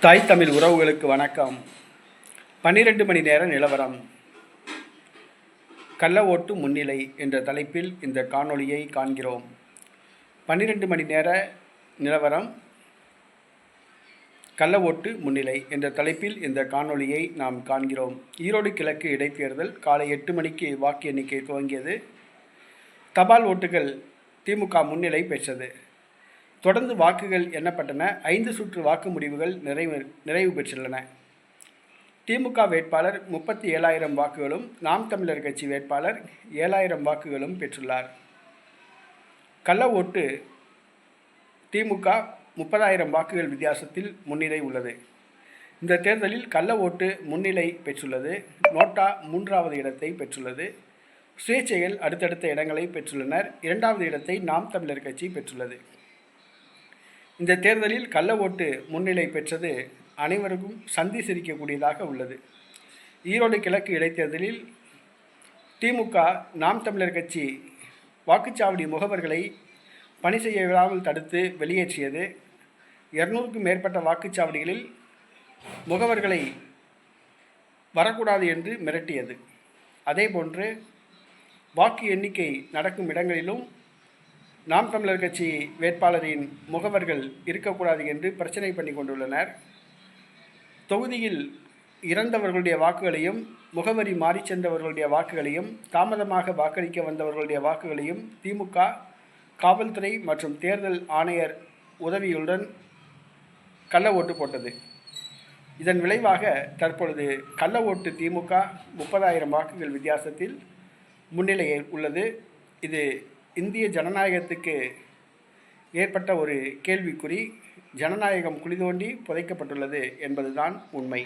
தாய் தமிழ் உறவுகளுக்கு வணக்கம். பன்னிரண்டு மணி நேர நிலவரம். கள்ள ஓட்டு முன்னிலை என்ற தலைப்பில் இந்த காணொளியை காண்கிறோம். பன்னிரண்டு மணி நேர நிலவரம். கள்ள ஓட்டு முன்னிலை என்ற தலைப்பில் இந்த காணொளியை நாம் காண்கிறோம். ஈரோடு கிழக்கு இடைத்தேர்தல் காலை எட்டு மணிக்கு வாக்கு எண்ணிக்கை துவங்கியது. தபால் ஓட்டுகள் திமுக முன்னிலை பெற்றது. தொடர்ந்து வாக்குகள் எண்ணப்பட்டன. ஐந்து சுற்று வாக்கு முடிவுகள் நிறைவு நிறைவு பெற்றுள்ளன. திமுக வேட்பாளர் முப்பத்தி ஏழாயிரம் வாக்குகளும் நாம் தமிழர் கட்சி வேட்பாளர் ஏழாயிரம் வாக்குகளும் பெற்றுள்ளார். கள்ள ஓட்டு திமுக முப்பதாயிரம் வாக்குகள் வித்தியாசத்தில் முன்னிலை உள்ளது. இந்த தேர்தலில் கள்ள ஓட்டு முன்னிலை பெற்றுள்ளது. நோட்டா மூன்றாவது இடத்தை பெற்றுள்ளது. சுயேட்சைகள் அடுத்தடுத்த இடங்களை பெற்றுள்ளனர். இரண்டாவது இடத்தை நாம் தமிழர் கட்சி பெற்றுள்ளது. இந்த தேர்தலில் கள்ள ஓட்டு முன்னிலை பெற்றது அனைவருக்கும் சந்தி சிரிக்கக்கூடியதாக உள்ளது. ஈரோடு கிழக்கு இடைத்தேர்தலில் திமுக நாம் தமிழர் கட்சி வாக்குச்சாவடி முகவர்களை பணி செய்ய விடாமல் தடுத்து வெளியேற்றியது. இருநூறுக்கும் மேற்பட்ட வாக்குச்சாவடிகளில் முகவர்களை வரக்கூடாது என்று மிரட்டியது. அதேபோன்று வாக்கு எண்ணிக்கை நடக்கும் இடங்களிலும் நாம் தமிழர் கட்சி வேட்பாளரின் முகவர்கள் இருக்கக்கூடாது என்று பிரச்சனை பண்ணி கொண்டுள்ளனர். தொகுதியில் இறந்தவர்களுடைய வாக்குகளையும் முகவரி மாறிச் சென்றவர்களுடைய வாக்குகளையும் தாமதமாக வாக்களிக்க வந்தவர்களுடைய வாக்குகளையும் திமுக காவல்துறை மற்றும் தேர்தல் ஆணையர் உதவியுடன் கள்ள ஓட்டு போட்டது. இதன் விளைவாக தற்பொழுது கள்ள ஓட்டு திமுக முப்பதாயிரம் வாக்குகள் வித்தியாசத்தில் முன்னிலையில் உள்ளது. இது இந்திய ஜனநாயகத்துக்கு ஏற்பட்ட ஒரு கேள்விக்குறி ஜனநாயகம் குளிதோண்டி புதைக்கப்பட்டுள்ளது என்பதுதான் உண்மை.